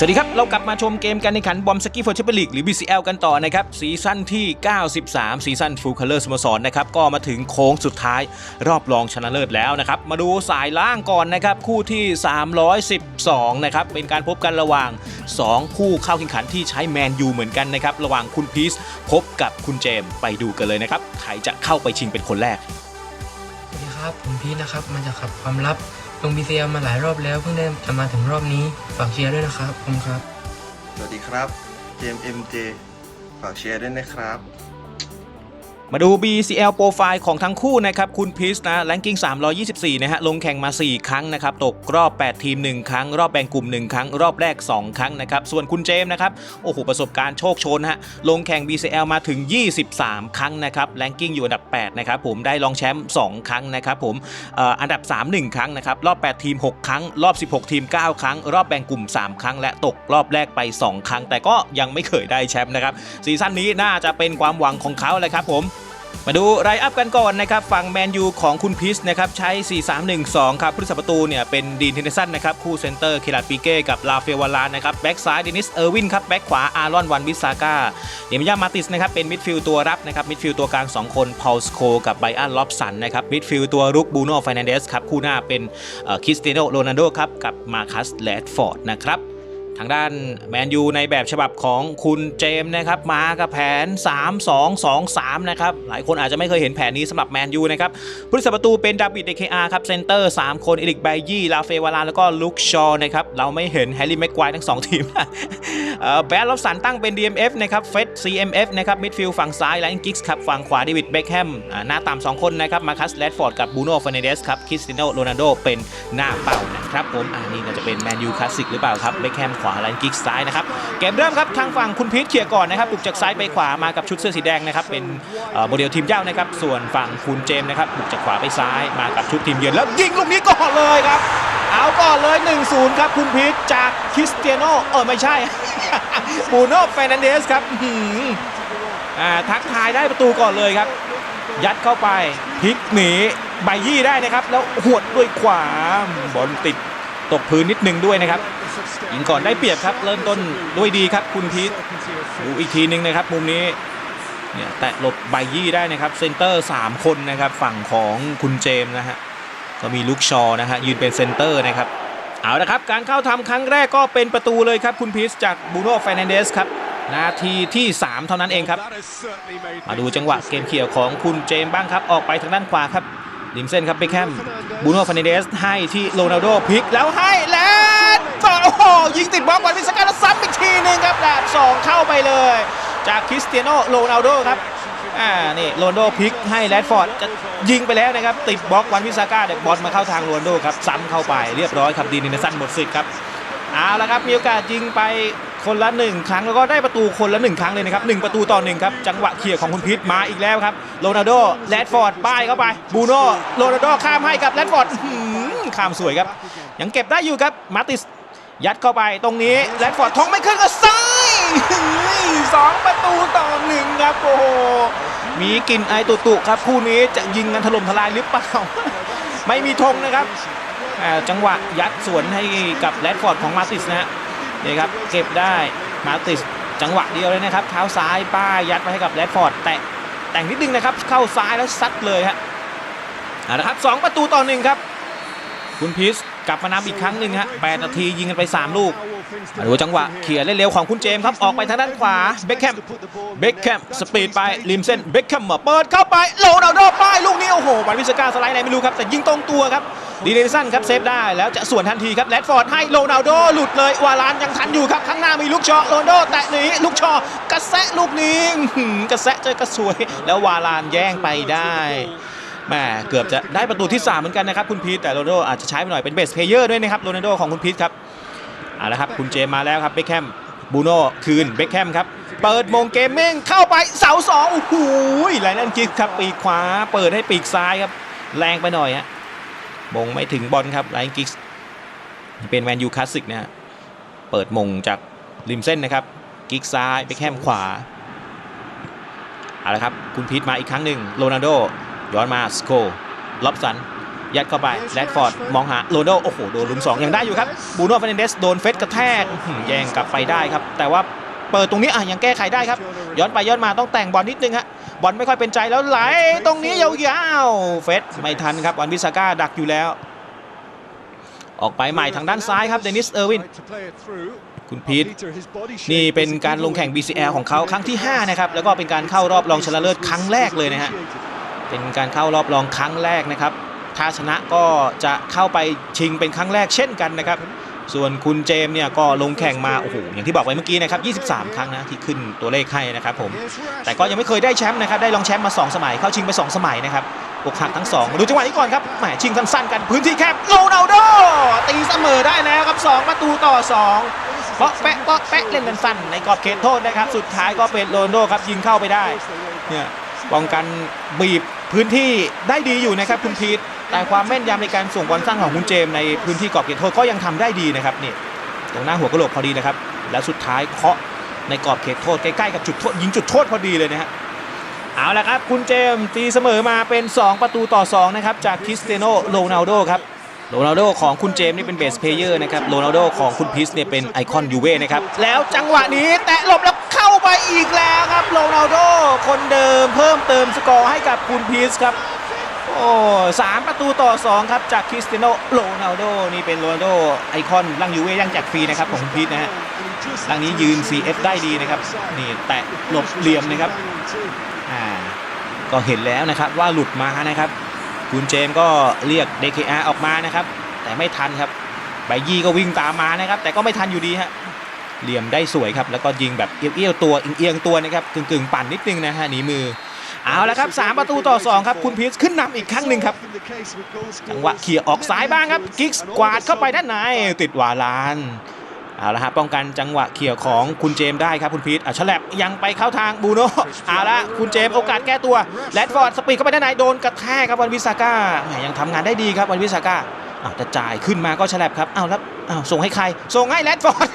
สวัสดีครับ เรากลับมาชมเกมการแข่งขันบอมสกี้ฟอร์แชมเปี้ยนลีกหรือ BCL กันต่อนะครับ ซีซั่นที่ 93 ซีซั่นฟูลคัลเลอร์สโมสรนะครับ ก็มาถึงโค้งสุดท้ายรอบรองชนะเลิศแล้วนะครับ มาดูสายล่างก่อนนะครับ คู่ที่ 312 นะครับ เป็นการพบกันระหว่าง 2 คู่เข้าแข่งขันที่ใช้แมนยูเหมือนกันนะครับ ระหว่างคุณพีซพบกับคุณเจมไปดูกันเลยนะครับใครจะเข้าไปชิงเป็นคนแรกสวัสดีครับผมพีทนะครับมาจากขับความลับ ลง BCL มาหลายรอบแล้วเพิ่งได้จะมาถึงรอบนี้ ฝากเชียร์ด้วยนะครับผมครับ สวัสดีครับ เจมส์ MJ ฝากเชียร์ด้วยนะครับ มาดู BCL โปรไฟล์ของทั้งคู่นะครับคุณพีชนะแรงกิ้ง 324 นะฮะลงแข่งมา 4 ครั้งนะครับตกรอบ 8 ทีม 1 ครั้ง รอบแบ่งกลุ่ม 1 ครั้ง รอบแรก 2 ครั้งนะครับส่วนคุณเจมส์นะครับโอ้โหประสบการณ์โชคชนฮะลงแข่ง BCL มาถึง 23 ครั้งนะครับแรงกิ้งอยู่อันดับ 8 นะครับผมได้รองแชมป์ 2 ครั้งนะครับผมอันดับ 3 1 ครั้งนะครับรอบ 8 ทีม 6 ครั้ง รอบ 16 ทีม 9 ครั้ง รอบแบ่งกลุ่ม 3 ครั้ง และตกรอบแรกไป 2 ครั้ง แต่ก็ยังไม่เคยได้แชมป์นะครับซีซั่นนี้น่าจะเป็นความหวังของเขาเลยครับผม มาดูไรอัพกันก่อนนะครับฝั่งแมนยูของคุณพิสนะครับใช้ 4-3-1-2 ครับผู้รักษาประตูเนี่ยเป็นดีนเทนเนสันนะครับคู่เซนเตอร์เคลัดปีเก้กับลาเฟวาลานะครับแบ็กซ้ายเดนิสเออร์วินครับแบ็กขวาอารอนวันวิสาก้าเดมิยามาติสนะครับเป็นมิดฟิลด์ตัวรับนะครับมิดฟิลด์ตัวกลาง 2 คนพอลสโคกับไบอันล็อบสันนะครับมิดฟิลด์ตัวรุกบูโน่ไฟนันเดสครับคู่หน้าเป็นคริสเตียโนโรนัลโดครับกับมาคัสแลดฟอร์ดนะครับ ทางด้านแมนยูในแบบฉบับของคุณเจมส์นะครับมากับแผน 3-2-2-3 นะครับ หลายคนอาจจะไม่เคยเห็นแผนนี้สำหรับแมนยูนะครับผู้รักษาประตูเป็นดาวิดเดเคอาร์ครับเซนเตอร์ 3 คน เอริกไบยี่ ลาเฟวาลา แล้วก็ลุคชอว์นะครับ เราไม่เห็นแฮร์รี่แม็กควายทั้ง 2 ทีมแบดลอฟสันตั้งเป็น DMF นะครับเฟส CMF นะครับมิดฟิลด์ฝั่งซ้ายไลน์กิกส์ครับฝั่งขวาเดวิดเบคแฮมหน้าต่ำสองคนนะครับมาคัสแรดฟอร์ดกับบูโน่ฟาเนเดสครับคริสติโนโรนัลโดเป็นหน้าเป้านะครับผมอ่านี่น่าจะเป็นแมนยูคลาสสิกหรือเปล่าครับเบคแฮมขวาไลน์กิกซ้ายนะครับเกมเริ่มครับทางฝั่งคุณพีทเขี่ยก่อนนะครับบุกจากซ้ายไปขวามากับชุดเสื้อสีแดงนะครับเป็นโมเดลทีมเย้านะครับส่วนฝั่งคุณเจมส์นะครับบุกจากขวาไปซ้ายมากับชุดทีมเยือนแล้วยิงลูกนี้ก่อนเลยครับเอาก่อนเลย 1-0 ครับคุณพีทจากคริสเตียโนเออไม่ใช่บูโน่เฟรนันเดสครับทักทายได้ประตูก่อนเลยครับ ยัดเข้าไปพลิกหนีใบยี่ได้นะครับ แล้วหวดด้วยขวาบอลติด ตกพื้นนิดนึงด้วยนะครับยิงก่อนได้เปรียบครับ เริ่มต้นด้วยดีครับคุณพีทดูอีกทีนึงนะครับ มุมนี้เนี่ยแตะหลบใบยี่ได้นะครับเซนเตอร์ 3 คนนะครับ ฝั่งของคุณเจมส์นะฮะก็มีลุกชอว์นะฮะยืนเป็นเซนเตอร์นะครับเอาละครับ การเข้าทำครั้งแรกก็เป็นประตูเลยครับ คุณพีชจากบูโน่เฟรนันเดสครับนาทีที่ 3 เท่านั้นเองครับ มาดูจังหวะเกมเขี่ยวของคุณเจมส์บ้างครับ ออกไปทางด้านขวาครับ ริมเส้นครับเบคแฮมบูโน่ฟรนันเดสให้ที่โรนัลโดพลิกแล้วให้แล้วต่อโอ้โหยิงติดบล็อกบอลพิสกาแล้วซ้ำอีกทีหนึงครับดาบสองเข้าไปเลย จากคริสเตียโนโรนัลโดครับอ่านี่โรนลโดพลิกให้แรดฟอร์ดจะยิงไปแล้วนะครับ ติดบล็อกวันวิสาก้าเด็กบอลมาเข้าทางโรนลโดครับ ซ้ำเข้าไปเรียบร้อยครับดีนินสันหมดสิทธิ์ครับ เอาละครับ มีโอกาสยิงไป คนละหนึ่งครั้งแล้วก็ได้ประตูคนละหนึ่งครั้งเลยนะครับหนึ่งประตูต่อหนึ่งครับจังหวะเคลียของคุณพิษมาอีกแล้วครับโรนัลโดแรดฟอร์ดป้ายเข้าไปบูโน่โรนัลโดข้ามให้กับแรดฟอร์ดข้ามสวยครับ ยังเก็บได้อยู่ครับมาติสยัดเข้าไปตรงนี้แรดฟอร์ดท้องไม่ขึ้นก็ซ้ายสองประตูต่อหนึ่งครับโอ้โหมีกลิ่นไอตุตุครับคู่นี้จะยิงกันถล่มทลายหรือเปล่าไม่มีธงนะครับจังหวะยัดสวนให้กับแรดฟอร์ดของมาติสนะฮะ นี่ครับเก็บได้มาติสจังหวะเดียวเลยนะครับเท้าซ้ายป้ายยัดไปให้กับแรดฟอร์ดแตะแต่งนิดนึงนะครับเข้าซ้ายแล้วซัดเลยฮะเอาละครับสองประตูต่อหนึ่งครับ คุณพีช กลับมานำอีกครั้งหนึ่งฮะ8นาทียิงกันไป 3 ลูกมาดูจังหวะเขี่ยเล่นเร็วของคุณเจมส์ครับ ออกไปทางด้านขวาเบคแฮมเบคแฮมสปีดไปริมเส้นเบคแฮมเปิดเข้าไปโรนัลโดป้ายลูกนี้โอ้โหวันวิสกาสไลด์ไหนไม่รู้ครับ แต่ยิงตรงตัวครับดีเดสันครับเซฟได้แล้วจะส่วนทันทีครับแรดฟอร์ดให้โรนัลโดหลุดเลยวาลานยังทันอยู่ครับ ข้างหน้ามีลูกชอโรนโดแตะหนีลูกชอกระแซะลูกนี้กระแซะเจอกระสวย แล้ววาลานแย่งไปได้ แม่เกือบจะได้ประตูที่ 3 เหมือนกันนะครับคุณพีทแต่โรนัลโดอาจจะใช้ไปหน่อยเป็นเบสเพลเยอร์ด้วยนะครับโรนัลโดของคุณพีทครับเอาละครับคุณเจมมาแล้วครับเบคแฮมบูโน่คืนเบคแฮมครับเปิดมงเกมมิ่งเข้าไปเสาสองโอ้โหไลนันกิกครับปีกขวา เปิดให้ปีกซ้ายครับ แรงไปหน่อยฮะมงไม่ถึงบอลครับไลนันกิกเป็นแมนยูคลาสสิกนะเปิดมงจากริมเส้นนะครับ กิกซ้ายเบคแฮมขวาเอาละครับคุณพีทมาอีกครั้งหนึ่งโรนัลโด ย้อนมาสโคล็อบสัน ยัดเข้าไปแรดฟอร์ด มองหาโรนลโดโอ้โห โดนลุมสองยังได้อยู่ครับบูโน่ฟ r นเดสโดนเฟสกระแทกแย่งกลับไปได้ครับ แต่ว่าเปิดตรงนี้อะยังแก้ไขได้ครับ ย้อนไปย้อนมาต้องแต่งบอลนิดนึงฮะบอลไม่ค่อยเป็นใจแล้วไหลตรงนี้ยาวๆเฟสไม่ทันครับวันวิสาก้าดักอยู่แล้ว ออกไปใหม่ทางด้านซ้ายครับเดนิสเออร์วินคุณพีทนี่เป็นการลงแข่ง BCL ของเขาครั้งที่ 5 นะครับ แล้วก็เป็นการเข้ารอบรองชนะเลิศครั้งแรกเลยนะฮะ เป็นการเข้ารอบรองครั้งแรกนะครับ ถ้าชนะก็จะเข้าไปชิงเป็นครั้งแรกเช่นกันนะครับ ส่วนคุณเจมส์เนี่ยก็ลงแข่งมาโอ้โหอย่างที่บอกไว้เมื่อกี้นะครับ23 ครั้งนะที่ขึ้นตัวเลขให้นะครับผมแต่ก็ยังไม่เคยได้แชมป์นะครับได้รองแชมป์มา 2 สมัยเข้าชิงไป 2 สมัยนะครับอกหักทั้ง2มาดูจังหวะนี้ก่อนครับแหมชิงสั้นๆกันพื้นที่แคบโรนัลโดตีเสมอได้แล้วครับ 2 ประตูต่อ 2 เปาะแปะเปาะแปะเล่นกันสั้นในกรอบเขตโทษนะครับ สุดท้ายก็เป็นโรนัลโดครับยิงเข้าไปได้เนี่ยป้องกันบีบ พื้นที่ได้ดีอยู่นะครับคุณพีทแต่ความแม่นยำในการส่งบอลสั้นของคุณเจมในพื้นที่กรอบเขตโทษก็ยังทำได้ดีนะครับนี่ตรงหน้าหัวกระโหลกพอดีนะครับ แล้วสุดท้ายเคาะในกรอบเขตโทษใกล้ๆกับจุดโทษยิงจุดโทษพอดีเลยนะฮะเอาละครับคุณเจมตีเสมอมาเป็น 2 ประตูต่อ2นะครับจากคริสเตียโนโรนัลโดครับโรนัลโดของคุณเจมนี่เป็นเบสเพลเยอร์นะครับโรนัลโดของคุณพีชเนี่ยเป็นไอคอนยูเว่นะครับแล้วจังหวะนี้แตะหลบแล้ว อีกแล้วครับโรนัลโดคนเดิมเพิ่มเติมสกอร์ให้กับคุณพีชครับโอ้สามประตูต่อ 2 ครับ จากคริสเตียโนโรนัลโดนี่เป็นโรนัลโดไอคอนลังยูเว่ยังแจกฟรีนะครับของคุณพีทนะฮะลังนี้ยืน CF ได้ดีนะครับ นี่แตะหลบเหลี่ยมนะครับอ่าก็เห็นแล้วนะครับว่าหลุดมานะครับ คุณเจมก็เรียก DKR ออกมานะครับ แต่ไม่ทันครับไบยี่ก็วิ่งตามมานะครับ แต่ก็ไม่ทันอยู่ดีฮะ เหลี่ยมได้สวยครับแล้วก็ยิงแบบเอี้ยวๆตัวเอียงๆตัวนะครับกึ่งๆปั่นนิดนึงนะฮะหนีมือเอาละครับ3ประตูต่อ 2 ครับ คุณพีชขึ้นนำอีกครั้งหนึ่งครับจังหวะเขี่ยออกซ้ายบ้างครับ กิกส์กวาดเข้าไปด้านในติดหวาลานเอาละฮะป้องกันจังหวะเขี่ยของคุณเจมได้ครับคุณพีทอะฉลับยังไปเข้าทางบูโน่เอาละคุณเจมโอกาสแก้ตัวแรดฟอร์ดสปีดเข้าไปด้านในโดนกระแทกครับวันวิสาก้าแหมยังทำงานได้ดีครับวันวิสาก้าอ้าวแต่จ่ายขึ้นมาก็ฉลับครับอ้าวแล้วอ้าวส่งให้ใครส่งให้แรดฟอร์ด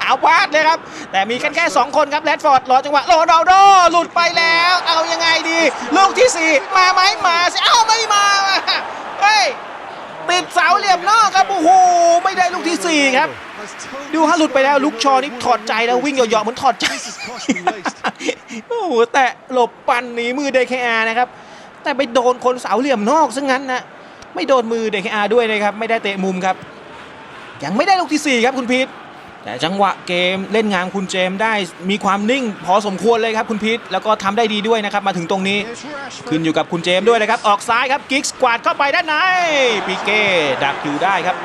เอาพลาดเลยครับ แต่มีกันแค่ 2 คนครับแรดฟอร์ดรอจังหวะโรนัลโดหลุดไปแล้ว เอายังไงดี ลูกที่ 4 มาไหมมาสิเอ้าไม่มาเฮ้ยติดเสาเหลี่ยมนอกครับโอ้โหไม่ได้ลูกทีสี่4 ครับ ดูฮะหลุดไปแล้วลุกชอนี่ถอดใจแล้ววิ่งเหยาะๆเหมือนถอดใจ โอ้โหแต่หลบปันหนีมือ DKR นะครับ แต่ไปโดนคนเสาเหลี่ยมนอกซะงั้นนะไม่โดนมือ DKR ด้วยนะครับ ไม่ได้เตะมุมครับ ยังไม่ได้ลูกที่ 4 ครับคุณพีท แต่จังหวะเกมเล่นงานคุณเจมส์ได้มีความนิ่งพอสมควรเลยครับคุณพีทแล้วก็ทำได้ดีด้วยนะครับมาถึงตรงนี้ ขึ้นอยู่กับคุณเจมส์ด้วยนะครับ ออกซ้ายครับกิกส์กวาดเข้าไปด้านในปีเก้ดักอยู่ได้ครับ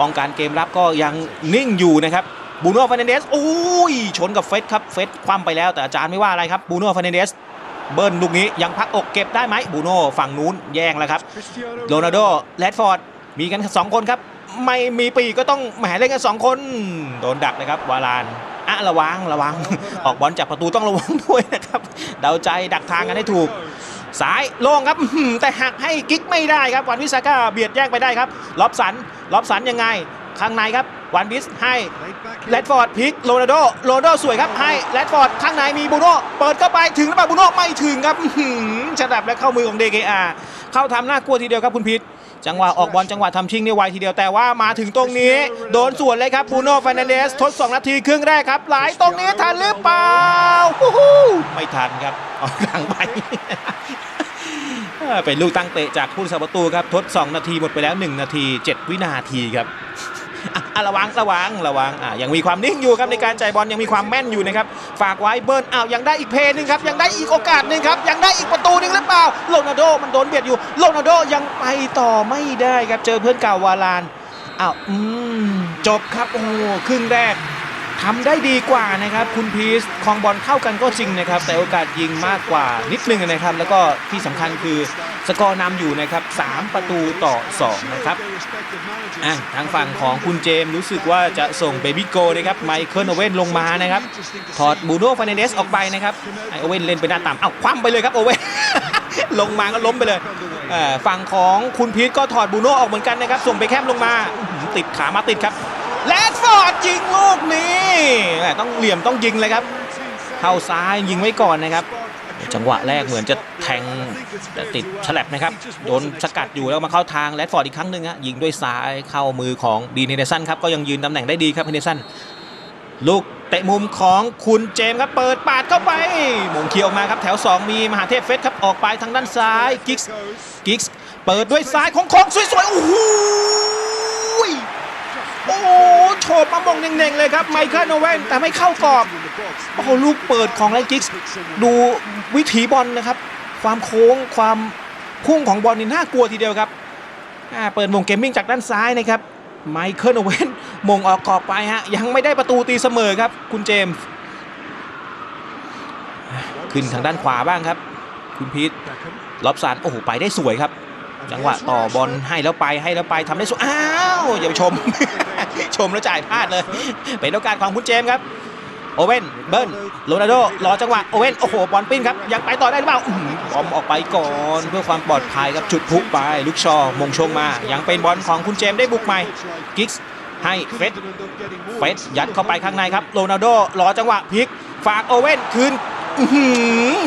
ป้องกันเกมรับก็ยังนิ่งอยู่นะครับบูโน่ฟ r นเดสโอ้ยชนกับเฟสครับเฟสคว่ำไปแล้วแต่อาจารย์ไม่ว่าอะไรครับบูโน่ฟ r นเดสเบิ้ลลูกนี้ยังพักอกเก็บได้ไหมบูโน่ฝั่งนู้นแย่งแล้วครับโรนัลโดแรดฟอร์ดมีกันสองคนครับ ไม่มีปีกก็ต้องแหมเล่นกันสองคน โดนดักเลยครับวาลานอะระวังระวัง ออกบอลจากประตูต้องระวังด้วยนะครับ เดาใจดักทางกันให้ถูกสายโล่งครับแต่หักให้กิ๊กไม่ได้ครับวันวิสาก้าเบียดแยกไปได้ครับล็อบสันล็อบสันยังไง ข้างในครับวันวิสให้แรดฟอร์ดพิกโรนัลโดโรนัลโดสวยครับให้แรดฟอร์ดข้างในมีบูโน่เปิดเข้าไปถึงหรือเปล่าบูโน่ไม่ถึงครับฉดับและเข้ามือของ DKR เข้าทำหน้ากลัวทีเดียวครับคุณพิษ จังหวะออกบอลจังหวะทำชิงนี่ไวทีเดียวแต่ว่ามาถึงตรงนี้ โดนสวนเลยครับบูโน่ฟานเดสทด 2 นาทีครึ่งแรกครับไหลตรงนี้ทันหรือเปล่าไม่ทันครับออกหลังไปเป็นลูกตั้งเตะจากผู้สาประตูครับทด 2 นาทีหมดไปแล้ว 1 นาที 7 วินาทีครับ อะระวังระวังระวังอะยังมีความนิ่งอยู่ครับในการจ่ายบอลยังมีความแม่นอยู่นะครับฝากไว้เบิร์นอ้าวยังได้อีกเพย์หนึงครับยังได้อีกโอกาสหนึ่งครับยังได้อีกประตูหนึ่งหรือเปล่าโรนัลโดมันโดนเบียดอยู่โรนัลโดยังไปต่อไม่ได้ครับเจอเพื่อนเก่าวาลานอ้าวอืมจบครับโอ้ครึ่งแรก ทำได้ดีกว่านะครับคุณพีชคลองบอลเข้ากันก็จริงนะครับ แต่โอกาสยิงมากกว่านิดนึงนะครับ แล้วก็ที่สำคัญคือสกอร์นำอยู่นะครับ 3 ประตูต่อ 2 นะครับอะทางฝั่งของคุณเจมส์รู้สึกว่าจะส่งเบบี้โกนะครับไมเคิลโอเว่นลงมานะครับ ถอดบูโน่ฟ r นเดสออกไปนะครับไอโอเว่นเล่นไปหน้าต่ำเอ้าคว่ำไปเลยครับโอเว่นลงมาก็ล้มไปเลยอ่อฝั่งของคุณพีทก็ถอดบูโน่ออกเหมือนกันนะครับ ส่งไปแคมลงมาติดขามาติดครับ แรดฟอร์ดยิงลูกนี้ต้องเหลี่ยมต้องยิงเลยครับ เข้าซ้ายยิงไว้ก่อนนะครับ จังหวะแรกเหมือนจะแทงแต่ติดฉลับนะครับ โดนสกัดอยู่แล้วมาเข้าทางแรดฟอร์ดอีกครั้งหนึ่งฮะยิงด้วยซ้ายเข้ามือของดีเนเดสันครับก็ยังยืนตำแหน่งได้ดีครับเฮนเดสันลูกเตะมุมของคุณเจมส์ครับเปิดปาดเข้าไปมงเคียวมาครับแถว 2 มีมหาเทพเฟสครับออกไปทางด้านซ้ายกิกส์กิกส์เปิดด้วยซ้ายของของสวยๆโอ้โห โอ้โหโฉบมามงเน่งๆเลยครับไมเคิลโนเวนแต่ไม่เข้ากรอบ โอ้โหลูกเปิดของแลนกิกส์ดูวิถีบอลนะครับ ความโค้งความพุ่งของบอลนี่น่ากลัวทีเดียวครับอ่าเปิดมงเกมมิ่งจากด้านซ้ายนะครับไมเคิลโอเวนมงออกกรอบไปฮะยังไม่ได้ประตูตีเสมอครับ คุณเจมส์ขึ้นทางด้านขวาบ้างครับ คุณพีทล็อบสันโอ้โหไปได้สวยครับ จังหวะต่อบอลให้แล้วไปให้แล้วไปทำได้สวยอ้าวอย่าไปชม ชมแล้วจ่ายพลาดเลย เป็นโอกาสของคุณเจมส์ครับ โอเว่นเบิ้ลโรนัลโดรอจังหวะโอเว่นโอ้โหบอลปิ้นครับยังไปต่อได้หรือเปล่าอื้อหือบอมออกไปก่อนเพื่อความปลอดภัยครับจุดพลุไปลูกชอมงชงมา ยังเป็นบอลของคุณเจมส์ได้บุกใหม่กิกส์ให้เฟสเฟสยัดเข้าไปข้างในครับโรนัลโดรอจังหวะพลิกฝากโอเว่นคืน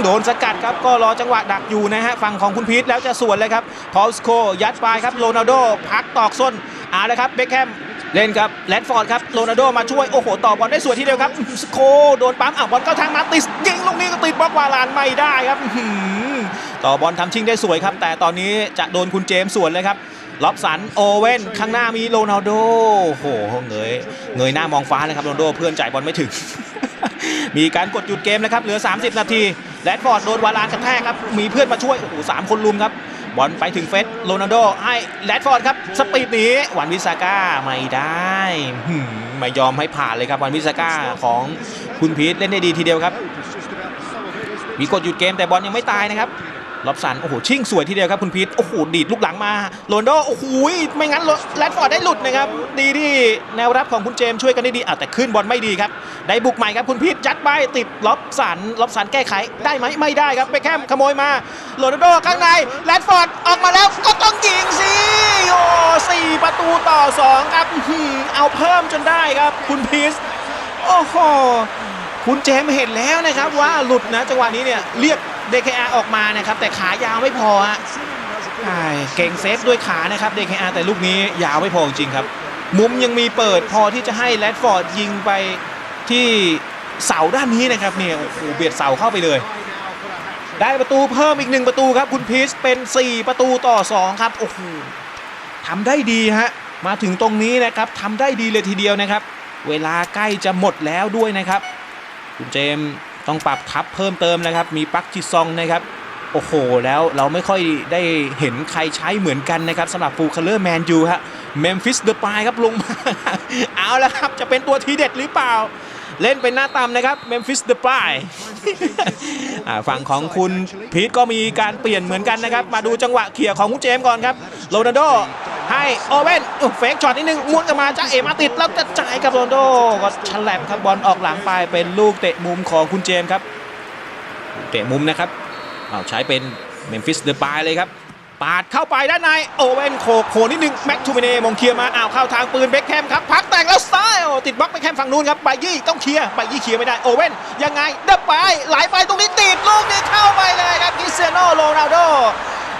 โดนสกัดครับก็รอจังหวะดักอยู่นะฮะฝั่งของคุณพีทแล้วจะสวนเลยครับพอลสโคยัดไปครับโรนัลโดพักตอกส้นเอาละครับเบคแฮมเล่นครับแรดฟอร์ดครับโรนัลโดมาช่วย โอ้โห ต่อบอลได้สวยทีเดียวครับสโคโดนปั๊มอะบอลเข้าทางมาติสยิงลูกนี้ก็ติดบล็อกวาลานไม่ได้ครับหือต่อบอลทำชิงได้สวยครับ แต่ตอนนี้จะโดนคุณเจมส์สวนเลยครับล็อบสันโอเว่นข้างหน้ามีโรนัลโดโอ้โหเงยเงยหน้ามองฟ้าเลยครับโรนัลโดเพื่อนจ่ายบอลไม่ถึง มีการกดหยุดเกมนะครับเหลือ 30 นาทีแรดฟอร์ดโดนวาลานกระแทกครับมีเพื่อนมาช่วยโอ้โหสามคนลุมครับบอลไปถึงเฟสโรนัลโดให้แรดฟอร์ดครับสปีดหนีวันวิสาก้าไม่ได้ไม่ยอมให้ผ่านเลยครับวันวิสาก้าของคุณพีทเล่นได้ดีทีเดียวครับ มีกดหยุดเกมแต่บอลยังไม่ตายนะครับ ล็อบสันโอ้โหชิ่งสวยทีเดียวครับคุณพีทโอ้โหดีดลูกหลังมาโรนโดโอ้โหไม่งั้นแรดฟอร์ดได้หลุดนะครับดีที่แนวรับของคุณเจมช่วยกันได้ดีอะแต่ขึ้นบอลไม่ดีครับได้บุกใหม่ครับคุณพีทยัดไปติดล็อบสันล็อบสันแก้ไขได้ไหมไม่ได้ครับไปแคมขโมยมาโรนโดข้างในแรดฟอร์ดออกมาแล้วก็ต้องยิงสิโอ้สี่ประตูต่อสองครับเอาเพิ่มจนได้ครับคุณพีทโอ้โหคุณเจมเห็นแล้วนะครับว่าหลุดนะจังหวะนี้เนี่ยเรียก DKR ออกมานะครับแต่ขายาวไม่พอฮะเก่งเซฟด้วยขานะครับ DKR แต่ลูกนี้ยาวไม่พอจริงครับ มุมยังมีเปิดพอที่จะให้แรดฟอร์ดยิงไปที่เสาด้านนี้นะครับเนี่ยโอ้โหเบียดเสาเข้าไปเลย ได้ประตูเพิ่มอีกหนึ่งประตูครับ คุณพีชเป็น 4 ประตูต่อ 2 ครับโอ้โหทำได้ดีฮะมาถึงตรงนี้นะครับทำได้ดีเลยทีเดียวนะครับ เวลาใกล้จะหมดแล้วด้วยนะครับ คุณเจม ต้องปรับทับเพิ่มเติมนะครับ มีปักจิซองนะครับ โอ้โห แล้วเราไม่ค่อยได้เห็นใครใช้เหมือนกันนะครับสำหรับฟูลคัลเลอร์แมนยูฮะเมมฟิสเดอะปายครับลงมา เอาแล้วครับ จะเป็นตัวทีเด็ดหรือเปล่า เล่นเป็นหน้าตำนะครับเมมฟิสเดอะปายฝั่งของคุณพีทก็มีการเปลี่ยนเหมือนกันนะครับ มาดูจังหวะเขี่ยของคุณเจมก่อนครับโรนัลโด ให้โอเว่นเฟกช็อตนิดนึงม้วนกลับมาจ้าเอมาติดแล้วจะจ่ายกับโรนโดก็ฉลับครับบอลออกหลังไปเป็นลูกเตะมุมของคุณเจมส์ครับ เตะมุมนะครับเอาใช้เป็นเมมฟิสเดอะปายเลยครับปาดเข้าไปด้านในโอเว่นโขกโขนิดนึงแม็กทูเมเน่มงเคลียร์มาอ้าวเข้าทางปืนเบคแฮมครับพักแต่งแล้วซ้ายติดบล็อกเบคแฮมฝั่งนู้นครับไบยี่ต้องเคลียร์ไบยี่เคลียร์ไม่ได้โอเว่นยังไงเดบไปไหลไปตรงนี้ติดลูกนี้เข้าไปเลยครับคริสเตียโนโรนัลโด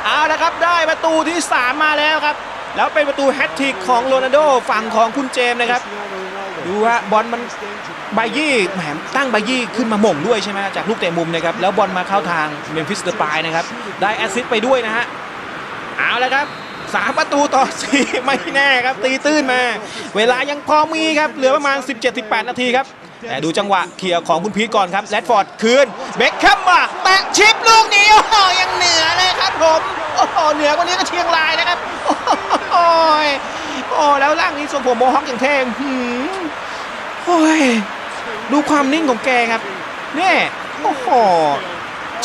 เอาละครับได้ประตูที่ 3 มาแล้วครับ แล้วเป็นประตูแฮตทริกของโรนัลโดฝั่งของคุณเจมส์นะครับ ดูว่าบอลมันไบยี่แหมตั้งไบยี่ขึ้นมาหม่งด้วยใช่ไหมจากลูกเตะมุมนะครับ แล้วบอลมาเข้าทางเมมฟิสเดอร์ปายนะครับ ได้แอสซิสต์ไปด้วยนะฮะ เอาละครับสามประตูต่อสี่ไม่แน่ครับ ตีตื้นมา เวลายังพอมีครับ เหลือประมาณ 17-18 นาทีครับ แต่ดูจังหวะเคลียร์ของคุณพีทก่อนครับแรดฟอร์ดคืนเบคแคมมาแตะชิปลูกนี้โอ้ยังเหนือเลยครับผมโอ้เหนือกว่านี้ก็เชียงรายนะครับ โอ้ยโอ้แล้วร่างนี้ทรงผมโมฮอคอย่างเท่งหืมโอ้ยดูความนิ่งของแกครับเนี่ยโอ้โห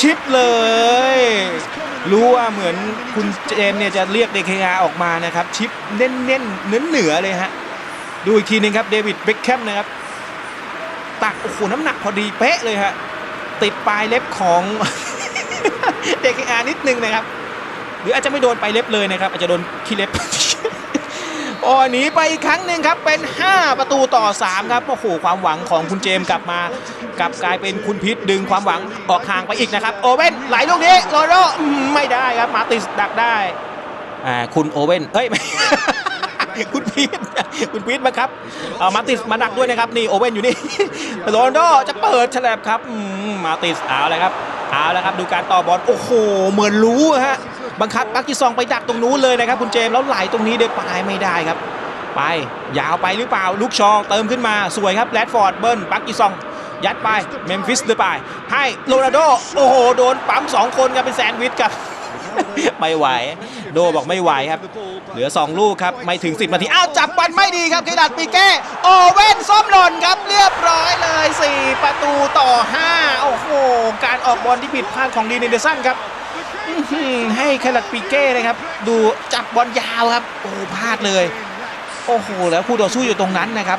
ชิปเลย รู้ว่าเหมือนคุณเจมเนี่ยจะเรียก DKR ออกมานะครับ ชิปเน้นเน้นเนื้อเหนือๆเลยฮะ ดูอีกทีหนึงครับเดวิดเบคแคมนะครับ ตักโอ้โหน้ำหนักพอดีเป๊ะเลยฮะ ติดปลายเล็บของ DKR นิดนึงนะครับ หรืออาจจะไม่โดนไปเล็บเลยนะครับ อาจจะโดนขี้เล็บ โอ้หนีไปอีกครั้งหนึ่งครับ เป็น 5 ประตูต่อ 3 ครับ โอ้โห ความหวังของคุณเจมส์กลับมา กลับกลายเป็นคุณพิษดึงความหวังออกห่างไปอีกนะครับ โอเว่นไหลลูกนี้โรโรไม่ได้ครับ มาติสดักได้ อ่า คุณโอเว่น เอ้ยไม่คุณพีทคุณพีทมาครับเอามาติสมาดักด้วยนะครับ นี่โอเว่นอยู่นี่โรนโดจะเปิดฉลับครับมมาติสเอาเลยครับ เอาแล้วครับ ดูการต่อบอล โอ้โห เหมือนรู้ฮะ บังคับปักกิซองไปดักตรงนู้นเลยนะครับคุณเจมส์แล้วไหลตรงนี้เดยวปายไม่ได้ครับ ไปยาวไปหรือเปล่าลูกชอเติมขึ้นมาสวยครับแรดฟอร์ดเบิ้ลปักกิซอง ยัดไปเมมฟิสเลยไปให้โรนัลโดโอ้โหโดนปั๊มสองคนครับเป็นแซนด์วิชครับไม่ไหว โดบอกไม่ไหวครับ เหลือ 2 ลูกครับ ไม่ถึง 10 นาที อ้าว จับบอลไม่ดีครับเคดัดปีเก้โอเว่นส้มหล่นครับ เรียบร้อยเลย 4 ประตูต่อ 5 โอ้โห การออกบอลที่ผิดพลาดของดีนเดสันครับ ให้เคดัดปีเก้นะครับ ดูจับบอลยาวครับ โอ้พลาดเลย โอ้โห แล้วคู่ต่อสู้อยู่ตรงนั้นนะครับ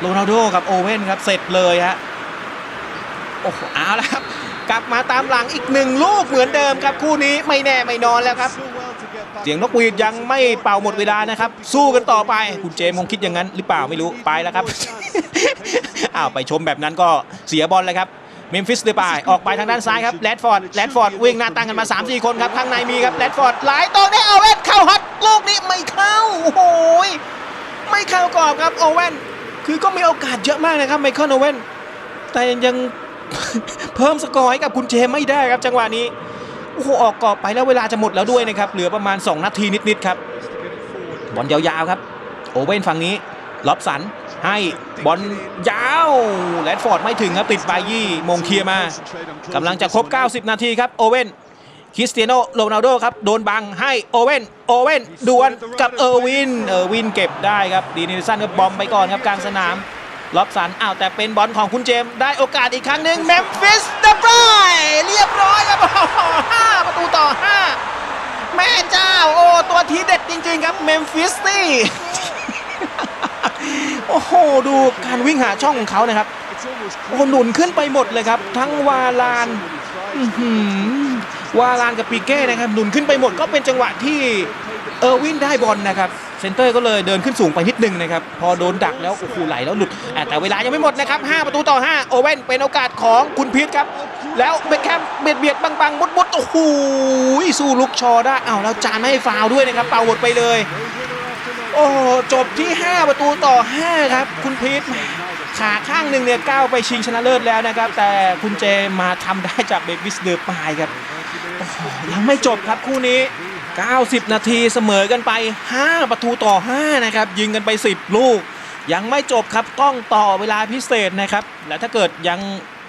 โรนัลโดกับโอเว่นครับ เสร็จเลยฮะโอ้โหเอาละครับ กลับมาตามหลังอีกหนึ่งลูกเหมือนเดิมครับคู่นี้ไม่แน่ไม่นอนแล้วครับ เสียงนกหวีดยังไม่เป่าหมดเวลานะครับ สู้กันต่อไปคุณเจมส์คงคิดอย่างนั้นหรือเปล่าไม่รู้ไปแล้วครับอ้าวไปชมแบบนั้นก็เสียบอลเลยครับ มมฟิสเดปายออกไปทางด้านซ้ายครับแรดฟอร์ดแรดฟอร์ดวิ่งหน้าตั้งกันมา 3-4 คนครับ ข้างในมีครับแรดฟอร์ดหลายตรงได้เอาเว่นเข้าฮอตลูกนี้ไม่เข้า โอ้โหไม่เข้ากรอบครับโอเว่นคือก็มีโอกาสเยอะมากนะครับไมเคิลโอเว่นแต่ยังเพิ่มสกอร์ให้กับคุณเจมไม่ได้ครับจังหวะนี้โอ้โหออกกรอบไปแล้วเวลาจะหมดแล้วด้วยนะครับเหลือประมาณ 2 นาทีนิดๆครับบอลยาวๆครับ โอเว่นฝั่งนี้ล็อบสัน ให้บอลยาวแรดฟอร์ดไม่ถึงครับติดบายี่มงเคลียมากำลังจะครบ 90 นาทีครับโอเว่นคริสเตียโนโรนัลโดครับโดนบังให้โอเว่นโอเว่นดวลกับเออร์วินเออร์วินเก็บได้ครับดีนิสันก็บอมไปก่อนครับกลางสนามล็อบสันอ้าวแต่เป็นบอลของคุณเจมส์ได้โอกาสอีกครั้งหนึ่งเมมฟิสเดบรายเรียบร้อยครับห้าประตูต่อ5แม่เจ้าโอ้ตัวทีเด็ดจริง ๆ ครับเมมฟิสนี่ โอ้โห ดูการวิ่งหาช่องของเขานะครับโอ้หนุนขึ้นไปหมดเลยครับ ทั้งวาลานอื้อหือวาลานกับปีเก้นะครับหนุนขึ้นไปหมดก็เป็นจังหวะที่เออร์วินได้บอลนะครับเซนเตอร์ก็เลยเดินขึ้นสูงไปนิดนึงนะครับ พอโดนดักแล้วโอ้โหไหลแล้วหลุด แต่เวลายังไม่หมดนะครับ 5 ประตูต่อ 5 โอเว่นเป็นโอกาสของคุณพีทครับ แล้วเบคแคมเบียดเบียดบังบังมุดมุดโอ้โหสู้ลุกชอได้ เอ้าแล้วจานไม่ให้ฟาวด้วยนะครับ เป่าหมดไปเลย อ้โหจบที่ 5 ประตูต่อ 5 ครับ คุณพีทขาข้างหนึ่งเนี่ยก้าวไปชิงชนะเลิศแล้วนะครับ แต่คุณเจมาทำได้จากเบบิสเดอร์ปายครับยังไม่จบครับคู่นี้ 90 นาทีเสมอกันไป 5 ประตูต่อ 5 นะครับ ยิงกันไป 10 ลูก ยังไม่จบครับต้องต่อเวลาพิเศษนะครับ และถ้าเกิดยัง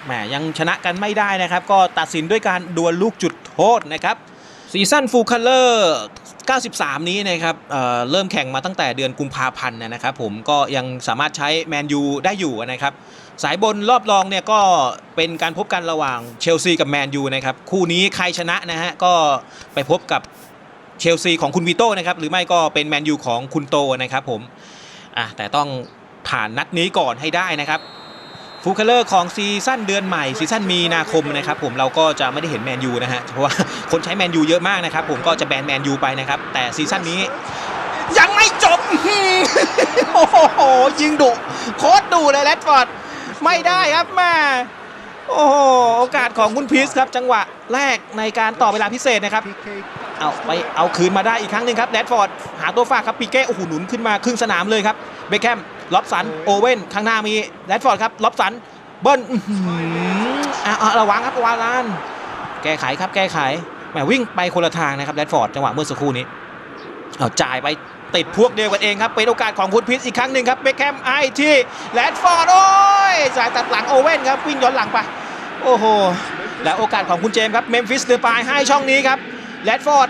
แหมยังชนะกันไม่ได้นะครับ ก็ตัดสินด้วยการดวลลูกจุดโทษนะครับ ซีซั่นฟูลคัลเลอร์ 93 นี้นะครับเเริ่มแข่งมาตั้งแต่เดือนกุมภาพันธ์นะครับผมก็ยังสามารถใช้แมนยูได้อยู่นะครับสายบนรอบรองเนี่ยก็เป็นการพบกันระหว่างเชลซีกับแมนยูนะครับคู่นี้ใครชนะนะฮะก็ไปพบกับเชลซีของคุณวิโต้นะครับหรือไม่ก็เป็นแมนยูของคุณโตนะครับผมอะแต่ต้องผ่านนัดนี้ก่อนให้ได้นะครับ ฟูลคัลเลอร์ของซีซั่นเดือนใหม่ซีซั่นมีนาคมนะครับผมเราก็จะไม่ได้เห็นแมนยูนะฮะเพราะว่าคนใช้แมนยูเยอะมากนะครับผมก็จะแบนแมนยูไปนะครับแต่ซีซั่นนี้ยังไม่จบ โอ้โห ยิงดุโคตรดุเลยแรดฟอร์ด ไม่ได้ครับแม่โอ้โห โอกาสของคุณพีชครับ จังหวะแรกในการต่อเวลาพิเศษนะครับ เอาไปเอาคืนมาได้อีกครั้งหนึ่งครับแรดฟอร์ด หาตัวฝากครับปีเก้โอ้โหหนุนขึ้นมาครึ่งสนามเลยครับเบคแฮม ล็อบสันโอเว่นข้างหน้ามีแรดฟอร์ดครับล็อบสันเบิ้ลอืมอะระวังครับวาลานแก้ไขครับแก้ไขแหมวิ่งไปคนละทางนะครับแรดฟอร์ดจังหวะเมื่อสักครู่นี้เอาจ่ายไปติดพวกเดียวกันเองครับ เป็นโอกาสของคุณพิชอีกครั้งหนึ่งครับเบคแฮมไอที่แรดฟอร์ดโอ้ยจ่ายตัดหลังโอเว่นครับวิ่งย้อนหลังไปโอ้โหและโอกาสของคุณเจมส์ครับเมมฟิสเดอร์ปายให้ช่องนี้ครับแรดฟอร์ด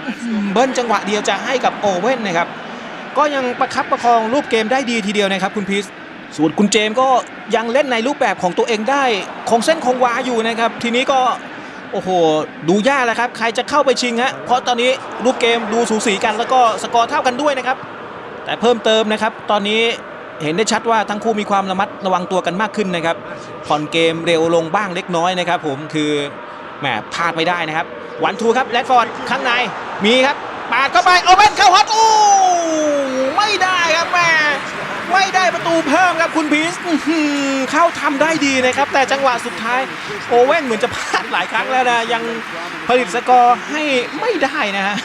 เบิ้ลจังหวะเดียวจะให้กับโอเว่นนะครับ ก็ยังประคับประคองรูปเกมได้ดีทีเดียวนะครับคุณพีชส่วนคุณเจมส์ก็ยังเล่นในรูปแบบของตัวเองได้คงเส้นคงวาอยู่นะครับ ทีนี้ก็โอ้โห ดูยากแล้วครับ ใครจะเข้าไปชิงฮะเพราะตอนนี้รูปเกมดูสูสีกันแล้วก็สกอร์เท่ากันด้วยนะครับ แต่เพิ่มเติมนะครับ ตอนนี้เห็นได้ชัดว่าทั้งคู่มีความระมัดระวังตัวกันมากขึ้นนะครับผ่อนเกมเร็วลงบ้างเล็กน้อยนะครับ ผมคือแหมพลาดไม่ได้นะครับ วันทูครับแรดฟอร์ดข้างในมีครับปาดเข้าไปโอเว่นเข้าฮอตโอ้ไม่ได้ครับ ครับ แม่ไม่ได้ประตูเพิ่มครับคุณพีชเข้าทำได้ดีนะครับ แต่จังหวะสุดท้าย โอเว่นเหมือนจะพลาดหลายครั้งแล้วนะยังผลิตสกอร์ให้ไม่ได้นะฮะ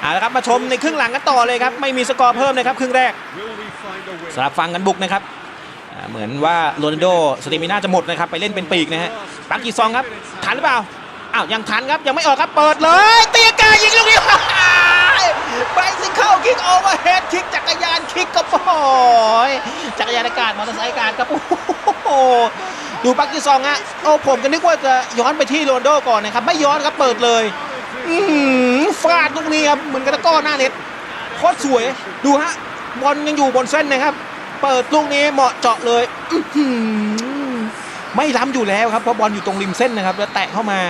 เอาละครับมาชมในครึ่งหลังกันต่อเลยครับไม่มีสกอร์เพิ่มนะครับครึ่งแรกสำหรับฟังกันบุกนะครับเหมือนว่าโรนัลโดสเตมิน่าจะหมดนะครับไปเล่นเป็นปีกนะฮะปักกีซองครับทันหรือเปล่าอ้าวยังทันครับยังไม่ออกครับเปิดเลยเตียกายิงลูกนี้ ไบซิเคิลคิกโอเวอร์เฮดคิกจักรยานคิกกระโปอยจักรยานอากาศมอเตอร์ไซค์อากาศกระโปอยดูปักกีซองฮะโอ้ผมก็นึกว่าจะย้อนไปที่โรนโดก่อนนะครับไม่ย้อนครับเปิดเลยอฟาดลูกนี้ครับเหมือนกระตะก้อหน้าเน็ตโคตรสวยดูฮะบอลยังอยู่บนเส้นนะครับ เปิดลูกนี้เหมาะเจาะเลยไม่ล้ำอยู่แล้วครับเพราะบอลอยู่ตรงริมเส้นนะครับ แล้วแตะเข้ามา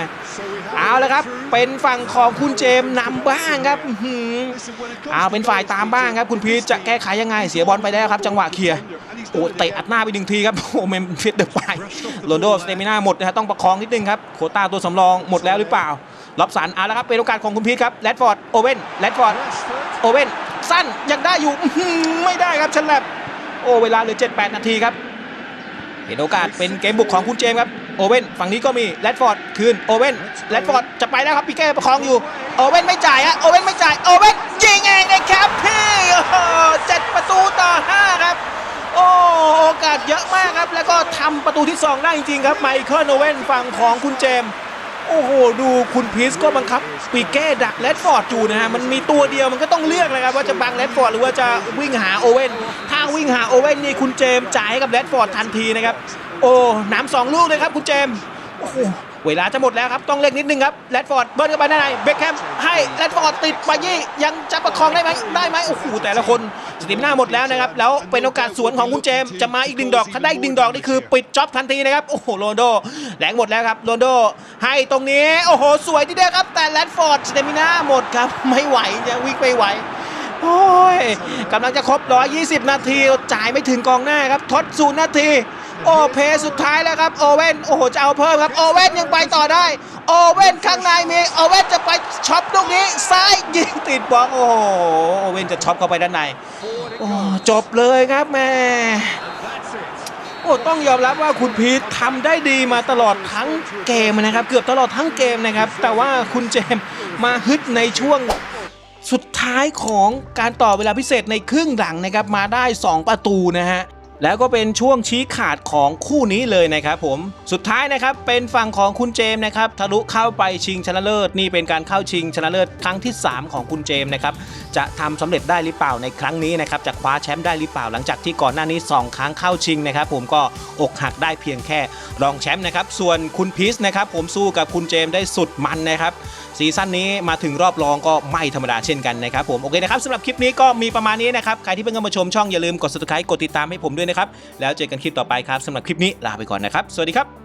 เอาแล้วครับ เป็นฝั่งของคุณเจมส์นำบ้างครับอือเอาเป็นฝ่ายตามบ้างครับ คุณพีชจะแก้ไขยังไง เสียบอลไปแล้วครับ จังหวะเคลียร์โอ้เตะอัดหน้าไปหนึ่งทีครับโอ้เมมฟิตเดอร์ไปโรนโดสเตมิน่าหมดนะต้องประคองนิดนึงครับโคต้าตัวสำรองหมดแล้วหรือเปล่าล็อบสันเอาแล้วครับเป็นโอกาสของคุณพีชครับแรดฟอร์ดโอเว่นแรดฟอร์ดโอเว่นสั้นยังได้อยู่ไม่ได้ครับฉลับโอ้เวลาเหลือ7-8 นาทีครับเห็นโอกาสเป็นเกมบุกของคุณเจมครับ โอเว่นฝั่งนี้ก็มีแรดฟอร์ดคืนโอเว่นแรดฟอร์ดจะไปแล้วครับปีเก้ประคองอยู่โอเว่นไม่จ่ายฮะโอเว่นไม่จ่ายโอเว่นยิงเองนะครับพี่โอ้โหเจ็ดประตูต่อ5ครับโอ้โอกาสเยอะมากครับ แล้วก็ทำประตูที่ 2 ได้จริงๆครับไมเคิลโอเว่นฝั่งของคุณเจม โอ้โห ดูคุณพีชก็บังคับปีเก้ดักแรดฟอร์ดอยู่นะฮะมันมีตัวเดียวมันก็ต้องเลือกเลยครับว่าจะบังแรดฟอร์ดหรือว่าจะวิ่งหาโอเว่นถ้าวิ่งหาโอเว่นนี่คุณเจมจ่ายให้กับแรดฟอร์ดทันทีนะครับ โอ้น้ำสองลูกเลยครับคุณเจมส์โอ้โหเวลาจะหมดแล้วครับ ต้องเร่งนิดนึงครับแรดฟอร์ดเบิร์นเข้าไปด้านในเบคแฮมให้แรดฟอร์ดติดไปยี่ยังจะประคองได้ไหมได้ไหมโอ้โหแต่ละคนสติมหน้าหมดแล้วนะครับ แล้วเป็นโอกาสสวนของคุณเจมส์จะมาอีกหนึ่งดอกถ้าได้อีกหนึ่งดอกนี่คือปิดจ็อบทันทีนะครับโอ้โหโรนโดแรงหมดแล้วครับโรนโดให้ตรงนี้โอ้โหสวยทีเดียวครับ แต่แรดฟอร์ดสเตมิน่าหมดครับ ไม่ไหวยังวิ่งไม่ไหวโอ้ยกำลังจะครบ 120 นาทีจ่ายไม่ถึงกองหน้าครับทดศูนย์นาที โอ้เพสุดท้ายแล้วครับโอเว่นโอ้โหจะเอาเพิ่มครับโอเว่นยังไปต่อได้โอเว่นข้างในมีโอเว่นจะไปช็อปลูกนี้ซ้ายยิงติดบล็อกโอ้โหโอเว่นจะช็อปเข้าไปด้านในโอ้จบเลยครับแม่โอ้ต้องยอมรับว่าคุณพีททำได้ดีมาตลอดทั้งเกมนะครับ เกือบตลอดทั้งเกมนะครับ แต่ว่าคุณเจมส์มาฮึดในช่วงสุดท้ายของการต่อเวลาพิเศษในครึ่งหลังนะครับ มาได้ 2 ประตูนะฮะ แล้วก็เป็นช่วงชี้ขาดของคู่นี้เลยนะครับผมสุดท้ายนะครับเป็นฝั่งของคุณเจมส์นะครับทะลุเข้าไปชิงชนะเลิศนี่เป็นการเข้าชิงชนะเลิศครั้งที่ 3 ของคุณเจมส์นะครับจะทำสำเร็จได้หรือเปล่าในครั้งนี้นะครับจะคว้าแชมป์ได้หรือเปล่าหลังจากที่ก่อนหน้านี้ 2 ครั้งเข้าชิงนะครับผมก็อกหักได้เพียงแค่รองแชมป์นะครับส่วนคุณพีชนะครับผมสู้กับคุณเจมส์ได้สุดมันนะครับซีซั่นนี้มาถึงรอบรองก็ไม่ธรรมดาเช่นกันนะครับผมโอเคนะครับสำหรับคลิปนี้ก็มีประมาณนี้นะครับใครที่เพิ่งเข้ามาชมช่องอย่าลืมกด subscribe กดติดตามให้ผมด้วยนะครับแล้วเจอกันคลิปต่อไปครับสำหรับคลิปนี้ลาไปก่อนนะครับสวัสดีครับ